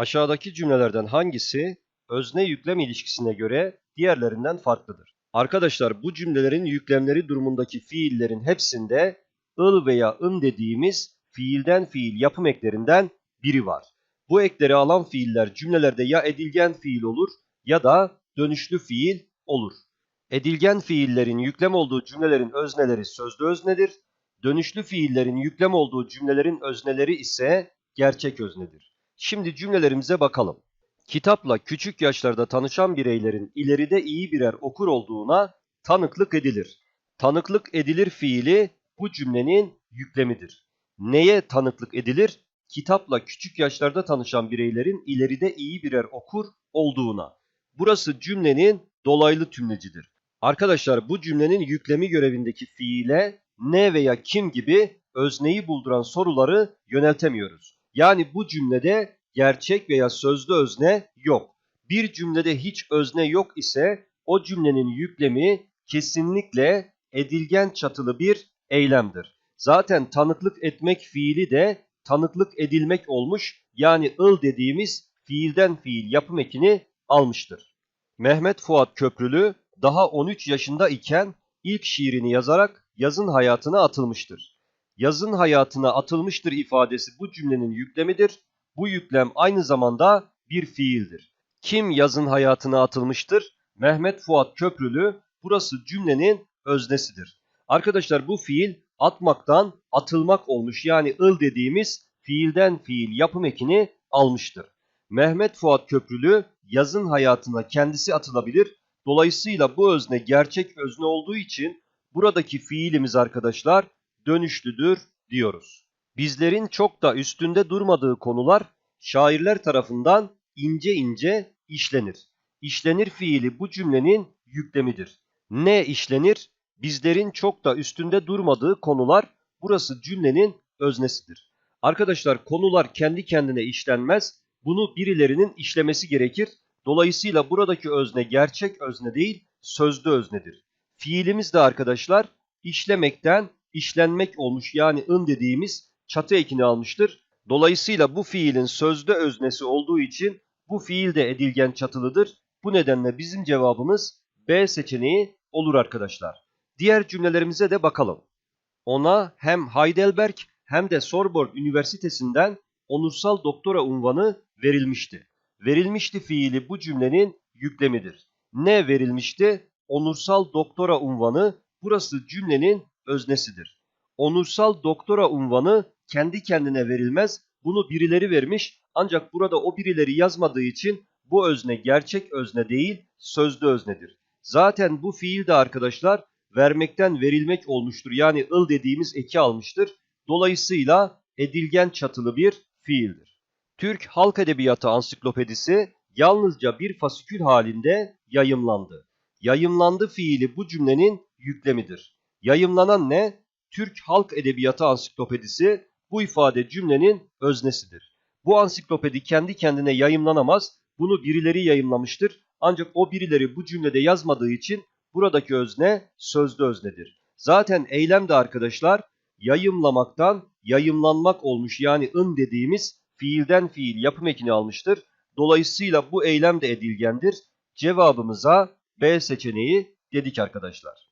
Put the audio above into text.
Aşağıdaki cümlelerden hangisi özne yüklem ilişkisine göre diğerlerinden farklıdır? Arkadaşlar bu cümlelerin yüklemleri durumundaki fiillerin hepsinde ıl veya ın dediğimiz fiilden fiil yapım eklerinden biri var. Bu ekleri alan fiiller cümlelerde ya edilgen fiil olur ya da dönüşlü fiil olur. Edilgen fiillerin yüklem olduğu cümlelerin özneleri sözlü öznedir. Dönüşlü fiillerin yüklem olduğu cümlelerin özneleri ise gerçek öznedir. Şimdi cümlelerimize bakalım. Kitapla küçük yaşlarda tanışan bireylerin ileride iyi birer okur olduğuna tanıklık edilir. Tanıklık edilir fiili bu cümlenin yüklemidir. Neye tanıklık edilir? Kitapla küçük yaşlarda tanışan bireylerin ileride iyi birer okur olduğuna. Burası cümlenin dolaylı tümlecidir. Arkadaşlar bu cümlenin yüklemi görevindeki fiile ne veya kim gibi özneyi bulduran soruları yöneltemiyoruz. Yani bu cümlede gerçek veya sözlü özne yok. Bir cümlede hiç özne yok ise o cümlenin yüklemi kesinlikle edilgen çatılı bir eylemdir. Zaten tanıklık etmek fiili de tanıklık edilmek olmuş yani ıl dediğimiz fiilden fiil yapım ekini almıştır. Mehmet Fuat Köprülü daha 13 yaşında iken ilk şiirini yazarak yazın hayatına atılmıştır. Yazın hayatına atılmıştır ifadesi bu cümlenin yüklemidir. Bu yüklem aynı zamanda bir fiildir. Kim yazın hayatına atılmıştır? Mehmet Fuat Köprülü burası cümlenin öznesidir. Arkadaşlar bu fiil atmaktan atılmak olmuş yani ıl dediğimiz fiilden fiil yapım ekini almıştır. Mehmet Fuat Köprülü yazın hayatına kendisi atılabilir. Dolayısıyla bu özne gerçek özne olduğu için buradaki fiilimiz arkadaşlar dönüşlüdür diyoruz. Bizlerin çok da üstünde durmadığı konular şairler tarafından ince ince işlenir. İşlenir fiili bu cümlenin yüklemidir. Ne işlenir? Bizlerin çok da üstünde durmadığı konular burası cümlenin öznesidir. Arkadaşlar konular kendi kendine işlenmez. Bunu birilerinin işlemesi gerekir. Dolayısıyla buradaki özne gerçek özne değil, sözlü öznedir. Fiilimiz de arkadaşlar işlemekten işlenmek olmuş yani ın dediğimiz çatı ekini almıştır. Dolayısıyla bu fiilin sözde öznesi olduğu için bu fiil de edilgen çatılıdır. Bu nedenle bizim cevabımız B seçeneği olur arkadaşlar. Diğer cümlelerimize de bakalım. Ona hem Heidelberg hem de Sorbonne Üniversitesi'nden onursal doktora unvanı verilmişti. Verilmişti fiili bu cümlenin yüklemidir. Ne verilmişti? Onursal doktora unvanı burası cümlenin öznesidir. Onursal doktora unvanı kendi kendine verilmez. Bunu birileri vermiş ancak burada o birileri yazmadığı için bu özne gerçek özne değil sözlü öznedir. Zaten bu fiil de arkadaşlar vermekten verilmek olmuştur. Yani ıl dediğimiz eki almıştır. Dolayısıyla edilgen çatılı bir fiildir. Türk Halk Edebiyatı Ansiklopedisi yalnızca bir fasikül halinde yayımlandı. Yayımlandı fiili bu cümlenin yüklemidir. Yayımlanan ne? Türk Halk Edebiyatı Ansiklopedisi bu ifade cümlenin öznesidir. Bu ansiklopedi kendi kendine yayımlanamaz. Bunu birileri yayımlamıştır. Ancak o birileri bu cümlede yazmadığı için buradaki özne sözlü öznedir. Zaten eylem de arkadaşlar yayımlamaktan yayımlanmak olmuş yani ın dediğimiz fiilden fiil yapım ekini almıştır. Dolayısıyla bu eylem de edilgendir. Cevabımıza B seçeneği dedik arkadaşlar.